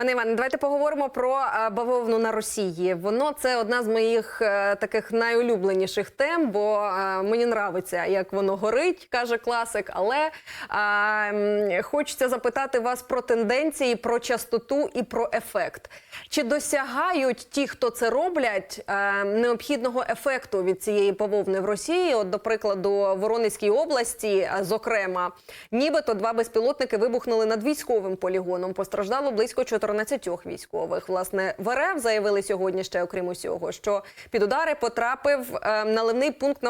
Пане Іване, давайте поговоримо про е, бавовну на Росії. Воно це одна з моїх е, таких найулюбленіших тем, бо е, мені нравиться, як воно горить, каже класик. Але м, хочеться запитати вас про тенденції, про частоту і про ефект. Чи досягають ті, хто це роблять, необхідного ефекту від цієї бавовни в Росії? От, до прикладу, Воронезькій області, зокрема, нібито два безпілотники вибухнули над військовим полігоном. Постраждало близько 14 військових. Власне, в РФ заявили сьогодні ще, окрім усього, що під удари потрапив е, наливний пункт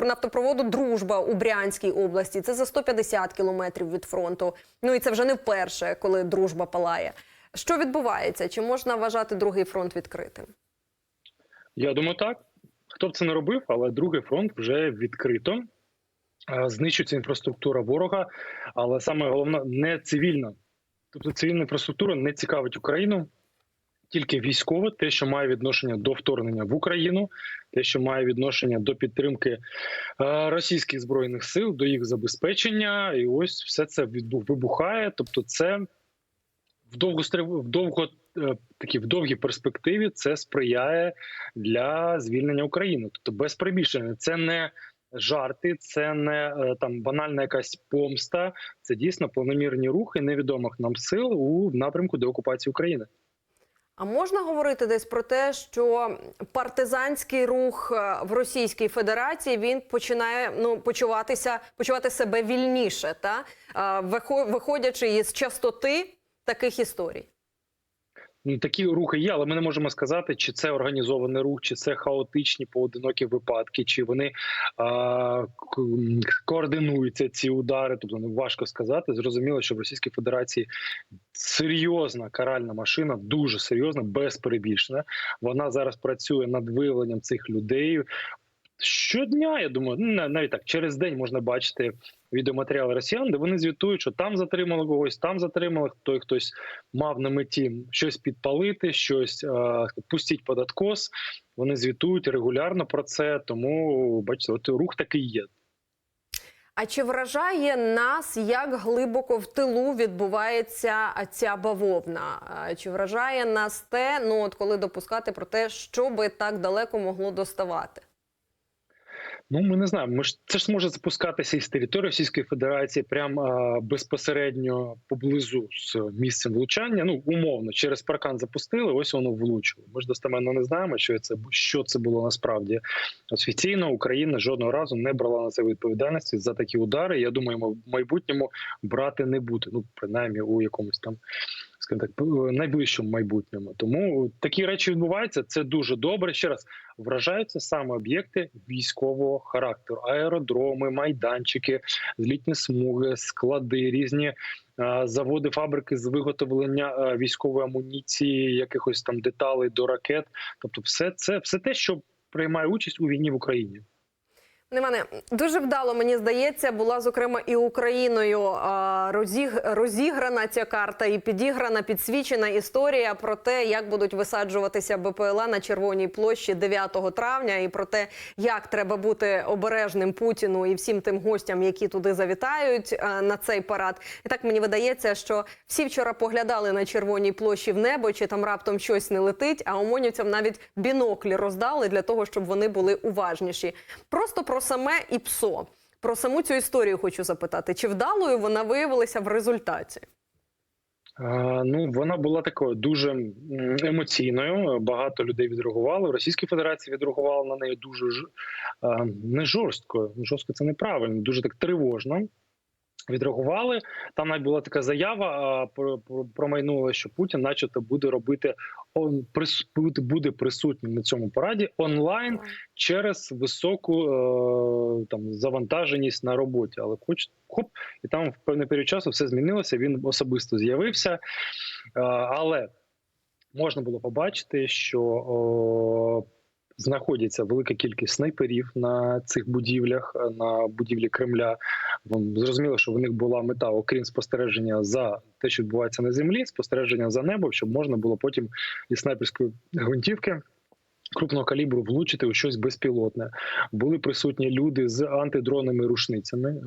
нафтопроводу Дружба у Брянській області. Це за 150 кілометрів від фронту. Ну і це вже не вперше, коли дружба палає. Що відбувається? Чи можна вважати другий фронт відкритим? Я думаю, так. Хто б це не робив, але другий фронт вже відкрито. Е, Знищується інфраструктура ворога, але саме головне не цивільна. Тобто цивільна інфраструктура не цікавить Україну, тільки військове, те, що має відношення до вторгнення в Україну, те, що має відношення до підтримки е, російських збройних сил, до їх забезпечення, і ось все це вибухає. Тобто, це в довгострив... в довго е, такі в довгій перспективі це сприяє для звільнення України. Тобто без перебільшення. Це не жарти, це не е, там банальна якась помста. Це дійсно планомірні рухи невідомих нам сил у напрямку деокупації України. А можна говорити десь про те, що партизанський рух е, в Російській Федерації він починає ну почуватися, почувати себе вільніше, та Е, виходячи із частоти таких історій. Ну, Такі рухи є, але ми не можемо сказати, чи це організований рух, чи це хаотичні поодинокі випадки, чи вони а, координуються ці удари. Тобто ну, важко сказати. Зрозуміло, що в Російській Федерації серйозна каральна машина, дуже серйозна, без перебільшення. Вона зараз працює над виявленням цих людей. Щодня, я думаю, ну, навіть так через день можна бачити відеоматеріали росіян, де вони звітують, що там затримали когось, там затримали той, хтось мав на меті щось підпалити, щось е, пустіть під откос. Вони звітують регулярно про це. Тому бачите, от рух такий є. А чи вражає нас, як глибоко в тилу відбувається ця бавовна? Чи вражає нас те, ну от коли допускати про те, що би так далеко могло доставати? Ну, ми не знаємо. Ми ж це ж може запускатися із території Російської Федерації, прямо безпосередньо поблизу з місцем влучання. Ну умовно, через паркан запустили. Ось воно влучило. Ми ж достеменно не знаємо, що це що це було насправді. Офіційно Україна жодного разу не брала на це відповідальності за такі удари. Я думаю, в майбутньому брати не буде. Ну принаймні у якомусь там. Скажімо так, найближчому майбутньому. Тому такі речі відбуваються. Це дуже добре. Ще раз вражаються саме об'єкти військового характеру: аеродроми, майданчики, злітні смуги, склади, різні заводи, фабрики з виготовлення військової амуніції, якихось там деталей до ракет. Тобто, все це все те, що приймає участь у війні в Україні. Немане дуже вдало, мені здається, була зокрема і Україною розіг, розіграна ця карта і підіграна, підсвічена історія про те, як будуть висаджуватися БПЛА на Червоній площі 9 травня, і про те, як треба бути обережним Путіну і всім тим гостям, які туди завітають на цей парад. І так мені видається, що всі вчора поглядали на Червоній площі в небо, чи там раптом щось не летить. А омонівцям навіть біноклі роздали для того, щоб вони були уважніші. Просто про саме ІПСО. Про саму цю історію хочу запитати, чи вдалою вона виявилася в результаті? Е, Ну, вона була такою дуже емоційною. Багато людей відреагували. В Російській Федерації відреагували на неї дуже ж е, не жорстко. Жорстко це неправильно, дуже так тривожно. Відреагували. Там навіть була така заява. про- про- Промайнула, що Путін, начебто, буде робити он буде- присутнім на цьому параді онлайн через високу е, там завантаженість на роботі. Але хоч хоп, і там в певний період часу все змінилося. Він особисто з'явився, Е, але можна було побачити, що о, знаходиться велика кількість снайперів на цих будівлях, е, на будівлі Кремля. Зрозуміло, що в них була мета, окрім спостереження за те, що відбувається на землі, спостереження за небом, щоб можна було потім із снайперської гвинтівки. Крупного калібру влучити у щось безпілотне. Були присутні люди з антидронними рушницями. е,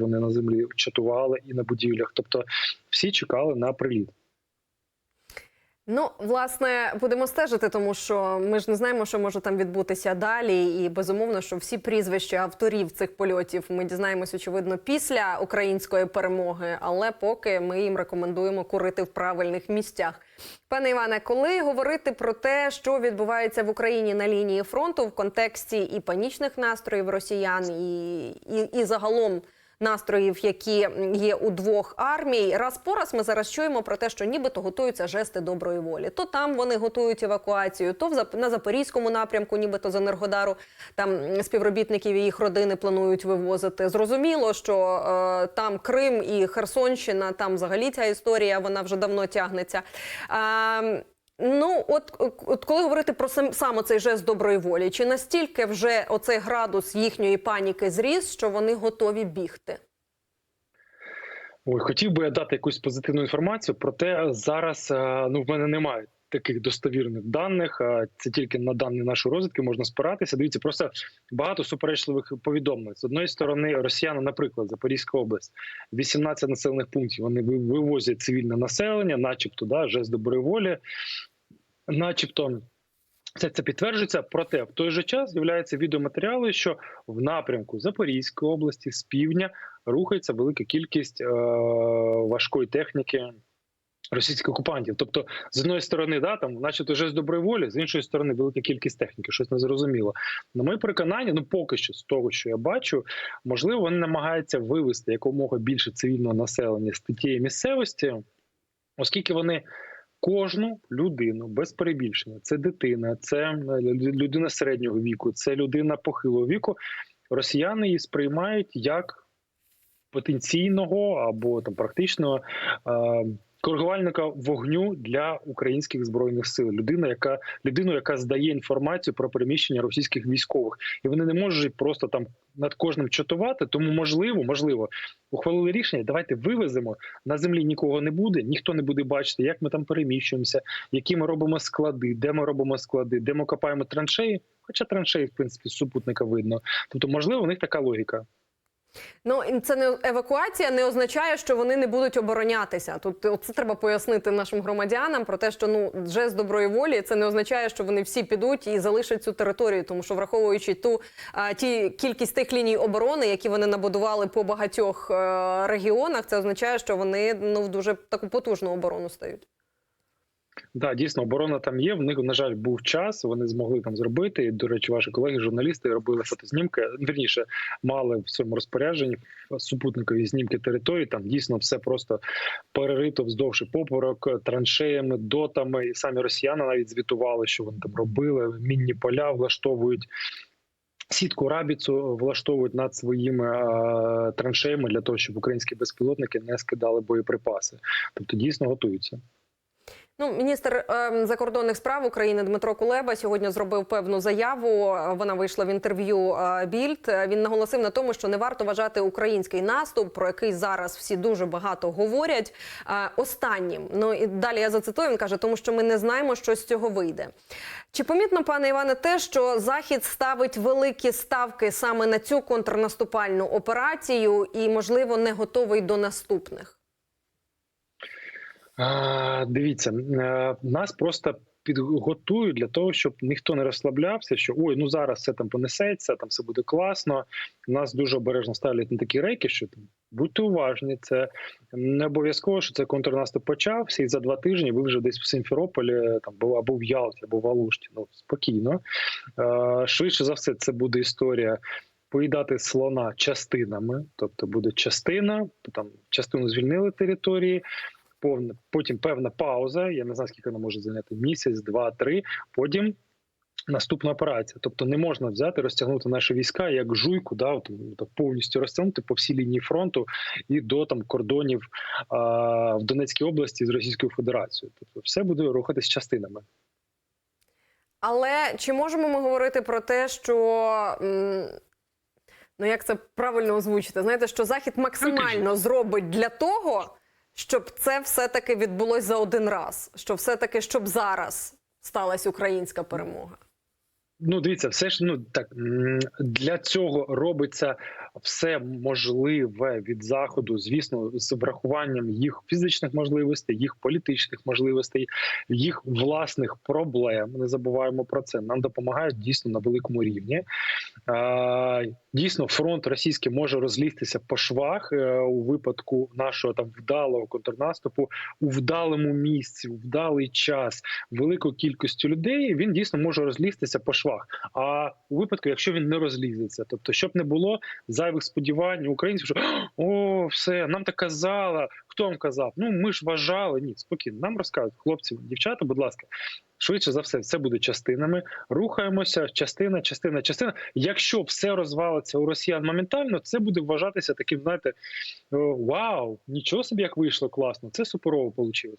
Вони на землі чатували і на будівлях. Тобто всі чекали на приліт. Ну, власне, будемо стежити, тому що ми ж не знаємо, що може там відбутися далі. І безумовно, що всі прізвища авторів цих польотів ми дізнаємось, очевидно, після української перемоги. Але поки ми їм рекомендуємо курити в правильних місцях. Пане Іване, коли говорити про те, що відбувається в Україні на лінії фронту в контексті і панічних настроїв росіян, і, і, і загалом настроїв, які є у двох армій. Раз по раз ми зараз чуємо про те, що нібито готуються жести доброї волі. То там вони готують евакуацію, то в на запорізькому напрямку, нібито з Енергодару, там співробітників і їх родини планують вивозити. Зрозуміло, що е, там Крим і Херсонщина, там взагалі ця історія вона вже давно тягнеться. А, Ну, от, от коли говорити про сам, саме цей жест доброї волі, чи настільки вже оцей градус їхньої паніки зріс, що вони готові бігти? Ой, хотів би я дати якусь позитивну інформацію, проте зараз е, ну в мене немає таких достовірних даних. Це тільки на дані нашої розвідки можна спиратися. Дивіться, просто багато суперечливих повідомлень. З одної сторони, росіяни, наприклад, Запорізька область, 18 населених пунктів. Вони вивозять цивільне населення, начебто, да, жест доброї волі, начебто. Це це підтверджується, проте в той же час з'являються відеоматеріали, що в напрямку Запорізької області з півдня рухається велика кількість е, важкої техніки російських окупантів. Тобто, з одної сторони, да, там, начебто, вже з доброї волі, з іншої сторони, велика кількість техніки, щось незрозуміло. На моє переконання, ну поки що з того, що я бачу, можливо, вони намагаються вивести якомога більше цивільного населення з тієї місцевості, оскільки вони. Кожну людину без перебільшення, це дитина, це людина середнього віку, це людина похилого віку. Росіяни її сприймають як потенційного або там практичного е, коригувальника вогню для українських збройних сил. Людина, яка людину, яка здає інформацію про переміщення російських військових, і вони не можуть просто там над кожним чатувати. Тому можливо, можливо, ухвалили рішення. Давайте вивеземо на землі. Нікого не буде, ніхто не буде бачити, як ми там переміщуємося, які ми робимо склади, де ми робимо склади, де ми копаємо траншеї. Хоча траншеї, в принципі, супутника видно. Тобто, можливо, у них така логіка. Ну це не евакуація не означає, що вони не будуть оборонятися. Тут це треба пояснити нашим громадянам про те, що ну жест доброї волі це не означає, що вони всі підуть і залишать цю територію, тому що враховуючи ту а, ті кількість тих ліній оборони, які вони набудували по багатьох е, регіонах, це означає, що вони ну в дуже таку потужну оборону стають. Да, дійсно, оборона там є. В них, на жаль, був час. Вони змогли там зробити. І, до речі, ваші колеги, журналісти, робили фотознімки. Вірніше мали в цьому розпорядженні супутникові знімки території. Там дійсно все просто перерито вздовж і поперек, траншеями, дотами. І самі росіяни навіть звітували, що вони там робили. Мінні поля влаштовують. Сітку рабіцу влаштовують над своїми е, траншеями для того, щоб українські безпілотники не скидали боєприпаси. Тобто дійсно готуються. Ну, міністр е, закордонних справ України Дмитро Кулеба сьогодні зробив певну заяву. Вона вийшла в інтерв'ю е, Більд. Він наголосив на тому, що не варто вважати український наступ, про який зараз всі дуже багато говорять. е, Останнім ну і далі я зацитую. Він каже, тому що ми не знаємо, що з цього вийде. Чи помітно, пане Іване, те, що Захід ставить великі ставки саме на цю контрнаступальну операцію і, можливо, не готовий до наступних? Дивіться, е, нас просто підготують для того, щоб ніхто не розслаблявся, що ой, ну зараз все там понесеться, там все буде класно. Нас дуже обережно ставлять на такі рейки, що там будьте уважні. Це не обов'язково, що це контрнаступ почався, і за два тижні ви вже десь в Сімферополі там був або в Ялті, або в Алушті. Ну спокійно. Е, Швидше за все, це буде історія. Поїдати слона частинами, тобто буде частина, там частину звільнили території, повна потім певна пауза. Я не знаю, скільки вона може зайняти місяць, два, три. Потім наступна операція. Тобто не можна взяти, розтягнути наші війська як жуйку, да, от, повністю розтягнути по всій лінії фронту і до там кордонів а, в Донецькій області з Російською Федерацією. Тобто, все буде рухатись частинами. Але чи можемо ми говорити про те, що ну як це правильно озвучити? Знаєте, що Захід максимально зробить для того, щоб це все-таки відбулось за один раз, що все-таки щоб зараз сталася українська перемога? Ну, дивіться, все ж ну так для цього робиться все можливе від заходу, звісно, з врахуванням їх фізичних можливостей, їх політичних можливостей, їх власних проблем. Не забуваємо про це. Нам допомагають дійсно на великому рівні. Дійсно, фронт російський може розлізтися по швах е, у випадку нашого там вдалого контрнаступу у вдалому місці, у вдалий час, великою кількістю людей. Він дійсно може розлізтися по швах. А у випадку, якщо він не розлізеться, тобто, щоб не було зайвих сподівань українців, що о, все нам так казала. Хто вам казав? Ну ми ж вважали. Ні, спокійно. Нам розказують хлопці, дівчата, будь ласка. Швидше за все, все буде частинами. Рухаємося, частина, частина, частина. Якщо все розвалиться у росіян моментально, це буде вважатися таким, знаєте, вау, нічого собі як вийшло класно. Це суперово вийшло.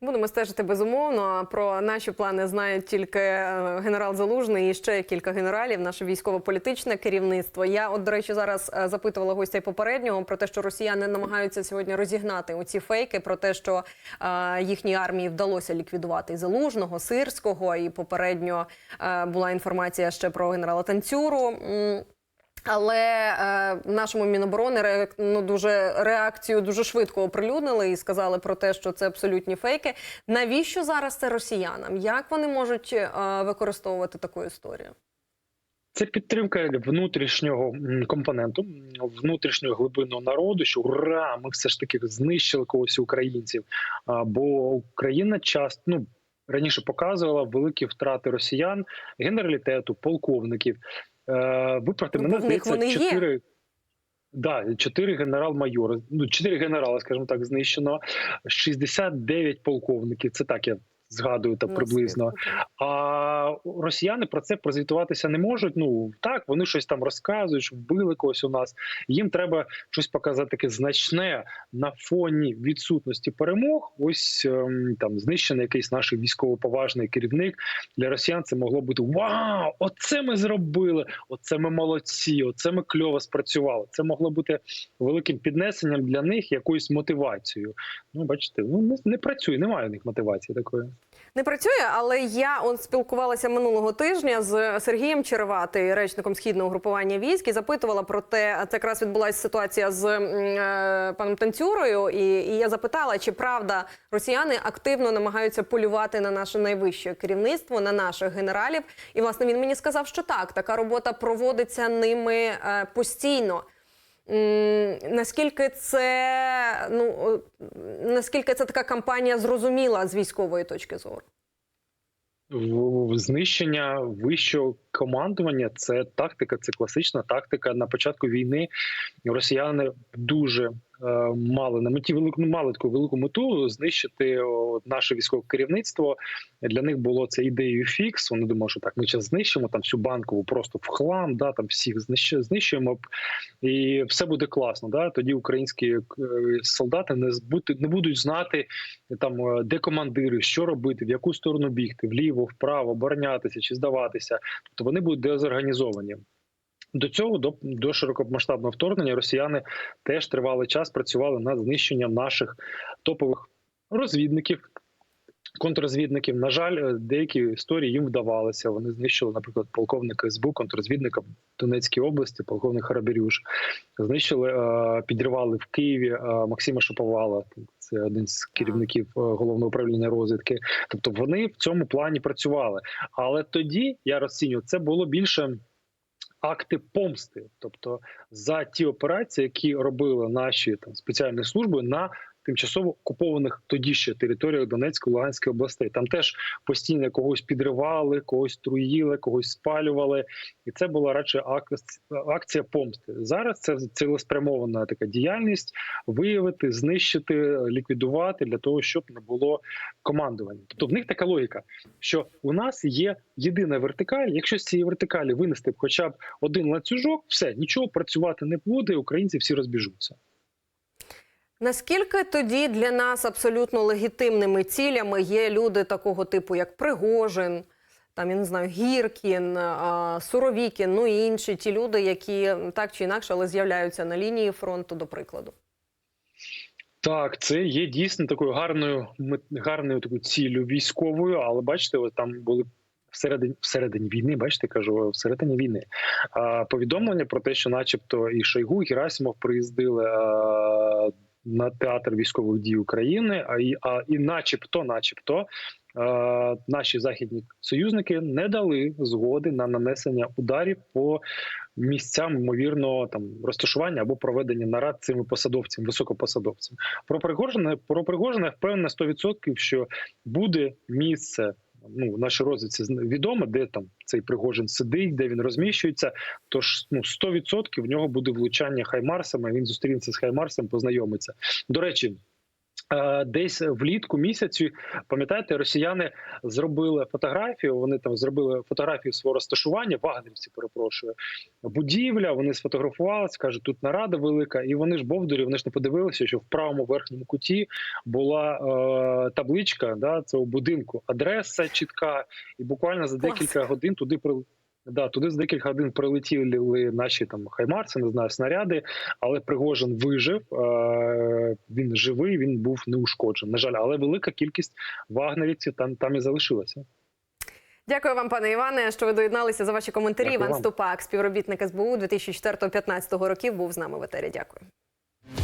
Будемо стежити безумовно. Про наші плани знають тільки е, генерал Залужний і ще кілька генералів, наше військово-політичне керівництво. Я, от, до речі, зараз е, запитувала гостя попереднього про те, що росіяни намагаються сьогодні розігнати оці фейки про те, що е, їхній армії вдалося ліквідувати Залужного, Сирського, і попередньо е, була інформація ще про генерала Танцюру. Але е, нашому міноборони ре, ну, дуже реакцію дуже швидко оприлюднили і сказали про те, що це абсолютні фейки. Навіщо зараз це росіянам? Як вони можуть е, використовувати таку історію? Це підтримка внутрішнього компоненту, внутрішнього глибинного народу. Що ура, ми все ж таки знищили когось українців. А, бо Україна часто ну раніше показувала великі втрати росіян, генералітету, полковників. Е, виправте Ну, мене здається, чотири. Да, чотири генерал-майори, ну чотири генерали, скажімо так, знищено, 69 полковників. Це так я згадую так Ну, приблизно. А росіяни про це прозвітуватися не можуть. Ну так, вони щось там розказують, що вбили когось у нас. Їм треба щось показати таке значне на фоні відсутності перемог. Ось ем, там знищений якийсь наш військовоповажний керівник. Для росіян це могло бути вау! Оце ми зробили! Оце ми молодці! Оце ми кльово спрацювали. Це могло бути великим піднесенням для них, якоюсь мотивацією. Ну, бачите, ну не, не працює, немає у них мотивації такої. Не працює, але я от спілкувалася минулого тижня з Сергієм Черевати, речником східного групування військ, і запитувала про те, це якраз відбулася ситуація з е, паном Танцюрою. І, і я запитала, чи правда росіяни активно намагаються полювати на наше найвище керівництво, на наших генералів. І власне він мені сказав, що так, така робота проводиться ними е, постійно. Наскільки це ну наскільки це така кампанія зрозуміла з військової точки зору? В- знищення вищого командування це тактика, це класична тактика. На початку війни росіяни дуже мали на меті велику ну, мали таку велику мету знищити наше військове керівництво. Для них було це ідеєю фікс. Вони думали, що так ми зараз знищимо там всю банкову просто в хлам. Да там всіх знищ- знищуємо і все буде класно. Да, тоді українські е, солдати не не будуть знати там е, де командири, що робити, в яку сторону бігти, вліво, вправо, оборонятися чи здаватися. Тобто вони будуть дезорганізовані. До цього до, до широкомасштабного вторгнення росіяни теж тривалий час працювали над знищенням наших топових розвідників. Контррозвідників, на жаль, е, деякі історії їм вдавалися. Вони знищили, наприклад, полковника СБУ, контррозвідника Донецькій області, полковник Харабірюш. Знищили, е, підривали в Києві е, Максима Шаповала. Це один з керівників головного управління розвідки. Тобто вони в цьому плані працювали. Але тоді я розцінюю, це було більше акти помсти, тобто за ті операції, які робили наші там спеціальні служби на тимчасово окупованих тоді ще територіях Донецької Луганської областей. Там теж постійно когось підривали, когось труїли, когось спалювали, і це була радше ак- акція помсти. Зараз це цілеспрямована така діяльність виявити, знищити, ліквідувати для того, щоб не було командування. Тобто в них така логіка, що у нас є єдина вертикаль. Якщо з цієї вертикалі винести хоча б один ланцюжок, все нічого працювати не буде. Українці всі розбіжуться. Наскільки тоді для нас абсолютно легітимними цілями є люди такого типу, як Пригожин, там я не знаю, Гіркін, Суровікін, ну і інші ті люди, які так чи інакше, але з'являються на лінії фронту, до прикладу. Так, це є дійсно такою гарною гарною такою ціллю військовою, але бачите, от там були Всередині всередині війни, бачите, кажу, всередині війни. А, повідомлення про те, що, начебто, і Шойгу, і Герасимов приїздили а, на театр військових дій України, а і, а, і начебто, начебто, а, наші західні союзники не дали згоди на нанесення ударів по місцям ймовірного там розташування або проведення нарад цими посадовцями, високопосадовцями. Про Пригожина, про Пригожина я впевнений на 100%, що буде місце. Ну, в нашій розвідці відомо, де там цей Пригожин сидить, де він розміщується. Тож ну 100% в нього буде влучання хаймарсами. Він зустрінеться з хаймарсом, познайомиться. До речі. Е, Десь влітку місяці, пам'ятаєте, росіяни зробили фотографію. Вони там зробили фотографію свого розташування. Вагнерівці, перепрошую, будівля. Вони сфотографувалися, кажуть, тут нарада велика, і вони ж бовдурі. Вони ж не подивилися, що в правому верхньому куті була е, табличка да, цього будинку, адреса чітка, і буквально за Клас. декілька годин туди при. Да, туди за декілька годин прилетіли наші там хаймарси, не знаю, снаряди, але Пригожин вижив. Е- він живий, він був неушкоджений. На жаль, але велика кількість вагнерівців там, там і залишилася. Дякую вам, пане Іване, що ви доєдналися за ваші коментарі. Дякую Іван вам. Ступак, співробітник СБУ 2004-2015 років, був з нами в етері. Дякую.